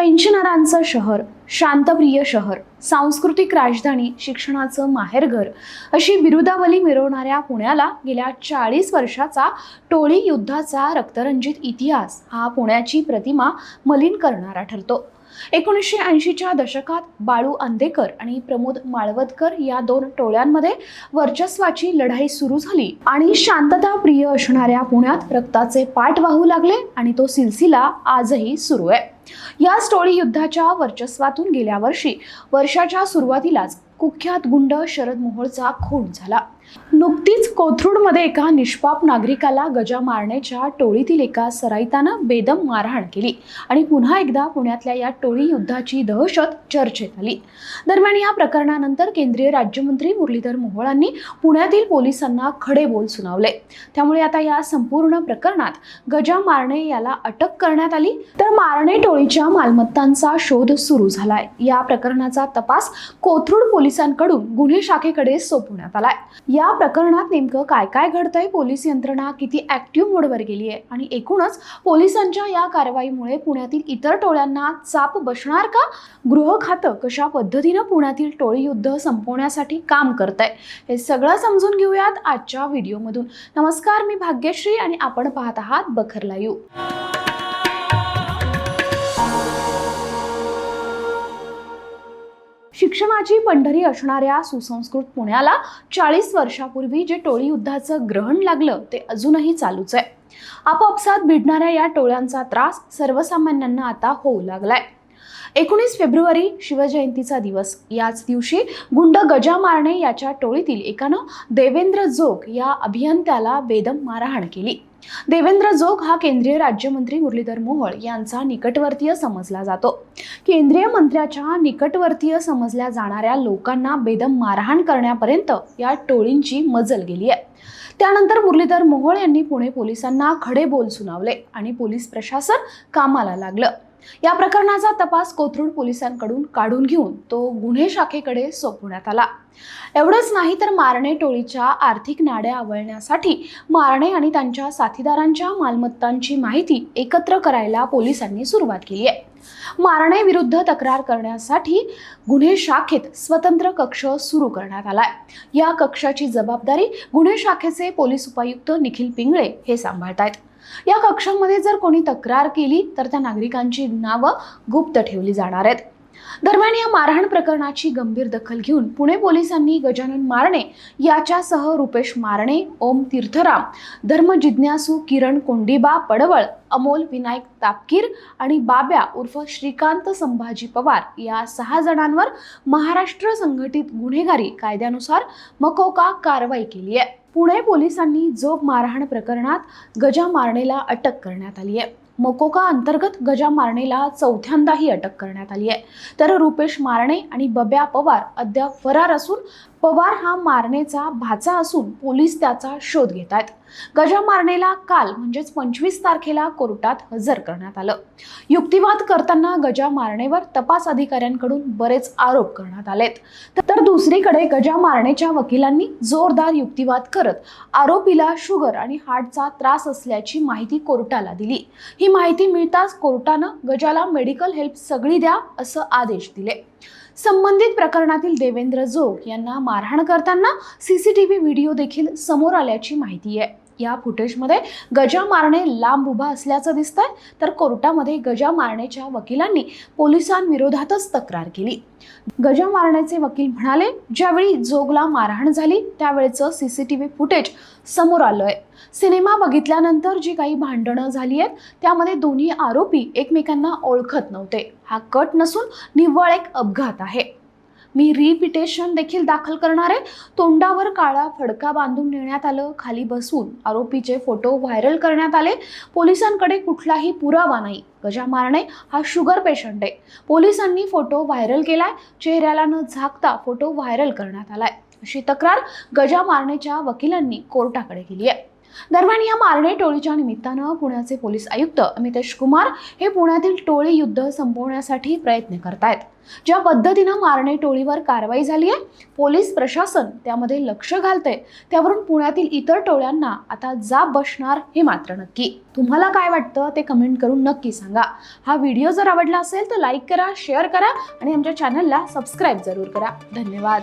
पेन्शनरांचं शहर शांतप्रिय शहर सांस्कृतिक राजधानी शिक्षणाचं माहेरघर अशी बिरुदावली मिरवणाऱ्या पुण्याला गेल्या चाळीस वर्षाचा टोळी युद्धाचा रक्तरंजित इतिहास हा पुण्याची प्रतिमा मलिन करणारा ठरतो. एकोणीसशे ऐंशीच्या दशकात बाळू अंदेकर आणि प्रमोद माळवदकर या दोन टोळ्यांमध्ये वर्चस्वाची लढाई सुरू झाली. आणि शांतता प्रिय असणाऱ्या पुण्यात रक्ताचे पाठ वाहू लागले आणि तो सिलसिला आजही सुरू आहे. या टोळी युद्धाच्या वर्चस्वातून गेल्या वर्षी वर्षाच्या सुरुवातीलाच कुख्यात गुंड शरद मोहोळचा खून झाला. नुकतीच कोथरूडमध्ये एका निष्पाप नागरिकाला गजा मारण्याच्या टोळीतील एका सराईतानं बेदम मारहाण केली आणि पुन्हा एकदा पुण्यातल्या या टोळी युद्धाची दहशत चर्चेत आली. दरम्यान या प्रकरणानंतर केंद्रीय राज्यमंत्री मुरलीधर मोहोळांनी पुण्यातील पोलिसांना खडे बोल सुनावले. त्यामुळे आता या संपूर्ण प्रकरणात गजा मारणे याला अटक करण्यात आली. तर मारणे टोळीच्या मालमत्तांचा शोध सुरू झालाय. या प्रकरणाचा तपास कोथरूड पोलिसांकडून गुन्हे शाखेकडे सोपवण्यात आलाय. या प्रकरणात नेमकं काय काय घडतंय? पोलीस यंत्रणा किती ऍक्टिव्ह मोडवर गेली आहे आणि एकूणच पोलिसांच्या या कारवाईमुळे पुण्यातील इतर टोळ्यांना चाप बसणार का? गृह खातं कशा पद्धतीनं पुण्यातील टोळी युद्ध संपवण्यासाठी काम करत आहे हे सगळं समजून घेऊयात आजच्या व्हिडिओमधून. नमस्कार मी भाग्यश्री आणि आपण पाहत आहात बखरला यू शिक्षणाची पंढरी असणाऱ्या सुसंस्कृत पुण्याला चाळीस वर्षापूर्वी जे टोळी युद्धाचं ग्रहण लागलं ते अजूनही चालूच आहे. आपापसात भिडणाऱ्या या टोळ्यांचा त्रास सर्वसामान्यांना आता होऊ लागलाय. एकोणीस फेब्रुवारी शिवजयंतीचा दिवस. याच दिवशी गुंड गजा मारणे याच्या टोळीतील एकानं देवेंद्र जोग या अभियंत्याला बेदम मारहाण केली. देवेंद्र जोग हा केंद्रीय राज्यमंत्री मुरलीधर मोहोळ यांचा निकटवर्तीय समजला जातो. केंद्रीय मंत्र्याच्या निकटवर्तीय समजल्या जाणाऱ्या लोकांना बेदम मारहाण करण्यापर्यंत या टोळींची मजल गेली आहे. त्यानंतर मुरलीधर मोहोळ यांनी पुणे पोलिसांना खडे बोल सुनावले आणि पोलीस प्रशासन कामाला लागलं. या प्रकरणाचा तपास कोथरूड पोलिसांकडून काढून घेऊन तो गुन्हे शाखेकडे सोपवण्यात आला. एवढंच नाही तर मारणे टोळीच्या आर्थिक नाड्या आवळण्यासाठी मारणे आणि त्यांच्या साथीदारांच्या मालमत्तांची माहिती एकत्र करायला पोलिसांनी सुरुवात केली आहे. मारणे विरुद्ध तक्रार करण्यासाठी गुन्हे शाखेत स्वतंत्र कक्ष सुरू करण्यात आलाय. या कक्षाची जबाबदारी गुन्हे शाखेचे पोलीस उपायुक्त निखिल पिंगळे हे सांभाळत आहेत या कक्षामध्ये जर कोणी तक्रार केली तर त्या नागरिकांची नावं गुप्त ठेवली जाणार आहेत. दरम्यान या मारहाण प्रकरणाची गंभीर दखल घेऊन पुणे पोलिसांनी गजानन मारणे याच्यासह रुपेश मारणे ओम तीर्थराम धर्मजिज्ञासू किरण कोंडिबा पडवळ अमोल विनायक तापकीर आणि बाब्या उर्फ श्रीकांत संभाजी पवार या सहा जणांवर महाराष्ट्र संघटित गुन्हेगारी कायद्यानुसार मकोका कारवाई केली आहे. पुणे पोलिसांनी जोग मारहाण प्रकरणात गजा मारणेला अटक करण्यात आली आहे. मकोका अंतर्गत गजा मारणेला चौथ्यांदाही अटक करण्यात आली आहे. तर रुपेश मारणे आणि बब्या पवार अद्याप फरार असून पवार हा मारणेचा भाचा असून पोलीस त्याचा शोध घेत आहेत. गजा मारणेला काल म्हणजेच पंचवीस तारखेला कोर्टात हजर करण्यात आलं. युक्तिवाद करताना गजा मारणेवर तपास अधिकाऱ्यांकडून बरेच आरोप करण्यात आलेत. तर दुसरीकडे गजा मारणेच्या वकिलांनी जोरदार युक्तिवाद करत आरोपीला शुगर आणि हार्टचा त्रास असल्याची माहिती कोर्टाला दिली. ही माहिती मिळताच कोर्टानं गजाला मेडिकल हेल्प सगळी द्या असं आदेश दिले. संबंधित प्रकरणातील देवेंद्र जोग यांना मारहाण करताना सीसीटीव्ही व्हिडिओ देखील समोर आल्याची माहिती आहे. या फुटेजमध्ये गजा मारणे लांब उभा असल्याचं दिसतंय. तर कोर्टामध्ये गजा मारणेच्या वकिलांनी पोलिसांविरोधातच तक्रार केली. गजा मारण्याचे वकील म्हणाले ज्यावेळी जोगला मारहाण झाली त्यावेळेचं सीसीटीव्ही फुटेज समोर आलंय. सिनेमा बघितल्यानंतर जी काही भांडणं झाली आहेत त्यामध्ये दोन्ही आरोपी एकमेकांना ओळखत नव्हते. हा कट नसून निव्वळ एक अपघात आहे. मी रिपिटेशन देखील दाखल करणार आहे. तोंडावर काळा फडका बांधून नेण्यात आलं. खाली बसून आरोपीचे फोटो व्हायरल करण्यात आले. पोलिसांकडे कुठलाही पुरावा नाही. गजा मारणे हा शुगर पेशंट आहे. पोलिसांनी फोटो व्हायरल केलाय. चेहऱ्याला न झाकता फोटो व्हायरल करण्यात आलाय. अशी तक्रार गजा मारणेच्या वकिलांनी कोर्टाकडे केली आहे. दरम्यान या मारणे टोळीच्या निमित्तानं पुण्याचे पोलीस आयुक्त अमितेश कुमार हे पुण्यातील टोळी युद्ध संपवण्यासाठी प्रयत्न करतायत. ज्या पद्धतीनं मारणे टोळीवर कारवाई झाली आहे पोलीस प्रशासन त्यामध्ये लक्ष घालतंय. त्यावरून पुण्यातील इतर टोळ्यांना आता जाब बसणार हे मात्र नक्की. तुम्हाला काय वाटतं ते कमेंट करून नक्की सांगा. हा व्हिडिओ जर आवडला असेल तर लाईक करा शेअर करा आणि आमच्या चॅनलला सबस्क्राईब जरूर करा. धन्यवाद.